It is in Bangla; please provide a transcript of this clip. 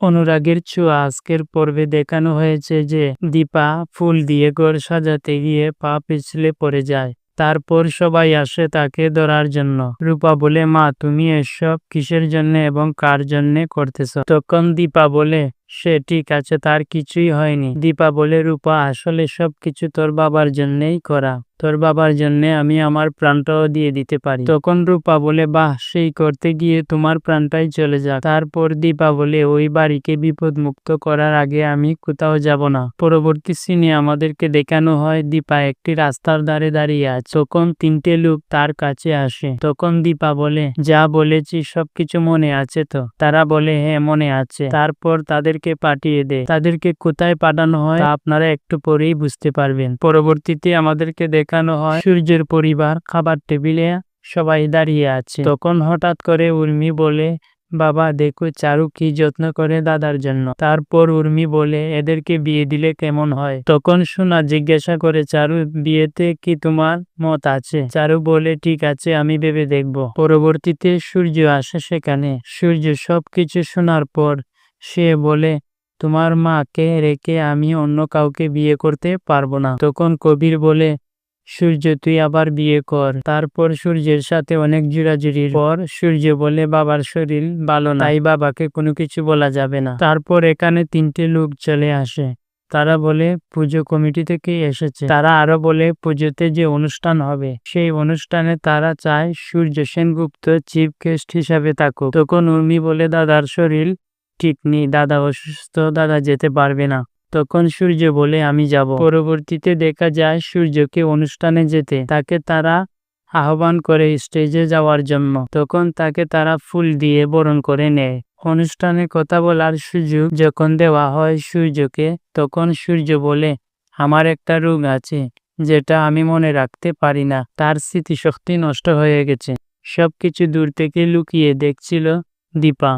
অনুরাগের ছোঁয়া আজকের পর্বে দেখানো হয়েছে যে দীপা ফুল দিয়ে ঘর সাজাতে গিয়ে পা পিছলে পড়ে যায়। তারপর সবাই আসে তাকে ধরার জন্য। রূপা বলে, মা, তুমি এসব কিসের জন্য এবং কার জন্য করতেছ? তখন দীপা বলে সে ঠিক আছে, তার কিছুই হয়নি। দীপা বলে, রূপা, আসলে সব কিছু তোর বাবার জন্যই করা। তোর বাবার জন্য আমি আমার প্রাণটাও দিয়ে দিতে পারি। তখন রূপা বলে, বাহ, সেই করতে গিয়ে তোমার প্রাণটাই চলে যাক। তারপর দীপা বলে, ওই বাড়িকে বিপদ মুক্ত করার আগে আমি কোথাও যাব না। পরবর্তী সিনে আমাদেরকে দেখানো হয়, দীপা একটি রাস্তার ধারে দাঁড়িয়ে আছে। তখন তিনটে লোক তার কাছে আসে। তখন দীপা বলে, যা বলেছি সবকিছু মনে আছে তো? তারা বলে হ্যাঁ মনে আছে। তারপর তাদেরকে পাঠিয়ে দেয় তাদেরকে কোথায় পাঠানো হয় তা আপনারা একটু পরেই বুঝতে পারবেন। পরবর্তীতে আমাদেরকে দেখানো হয় সূর্যের পরিবার, খাবার টেবিলে সবাই দাঁড়িয়ে আছে। তখন হঠাৎ করে উর্মি বলে, বাবা, দেখো চারু কি যত্ন করে দাদার জন্য। তারপর উর্মি বলে, এদেরকে বিয়ে দিলে কেমন হয়? তখন সোনা জিজ্ঞাসা করে, চারু, বিয়েতে কি তোমার মত আছে? চারু বলে, ঠিক আছে, আমি ভেবে দেখব। পরবর্তীতে সূর্য আসে সেখানে। সূর্য সবকিছু শোনার পর সে বলে, তোমার মাকে রেখে আমি অন্য কাউকে বিয়ে করতে পারব না। তখন কবির বলে, সূর্য, তুই আবার বিয়ে কর। তারপর সূর্যের সাথে অনেক জুড়াজুড়ির পর সূর্য বলে, বাবার শরীর ভালো না। তাই বাবাকে কোনো কিছু বলা যাবে না। তারপর এখানে তিনটে লোক চলে আসে। তারা বলে, পুজো কমিটি থেকে এসেছে। তারা আরও বলে, পুজোতে যে অনুষ্ঠান হবে, সেই অনুষ্ঠানে তারা চায় সূর্য সেনগুপ্ত চিফ গেস্ট হিসাবে থাকুক। তখন উর্মি বলে, দাদার শরীর ঠিক নেই, দাদা অসুস্থ, দাদা যেতে পারবে না। তখন সূর্য বলে, আমি যাব। পরবর্তীতে দেখা যায়, সূর্যকে অনুষ্ঠানে যেতে, তাকে তারা আহ্বান করে স্টেজে যাওয়ার জন্য। তখন তাকে তারা ফুল দিয়ে বরণ করে নেয়। অনুষ্ঠানে কথা বলার সুযোগ যখন দেওয়া হয় সূর্যকে, তখন সূর্য বলে, আমার একটা রোগ আছে, যেটা আমি মনে রাখতে পারি না। তার স্মৃতিশক্তি নষ্ট হয়ে গেছে। সবকিছু দূর থেকে লুকিয়ে দেখছিল দীপা।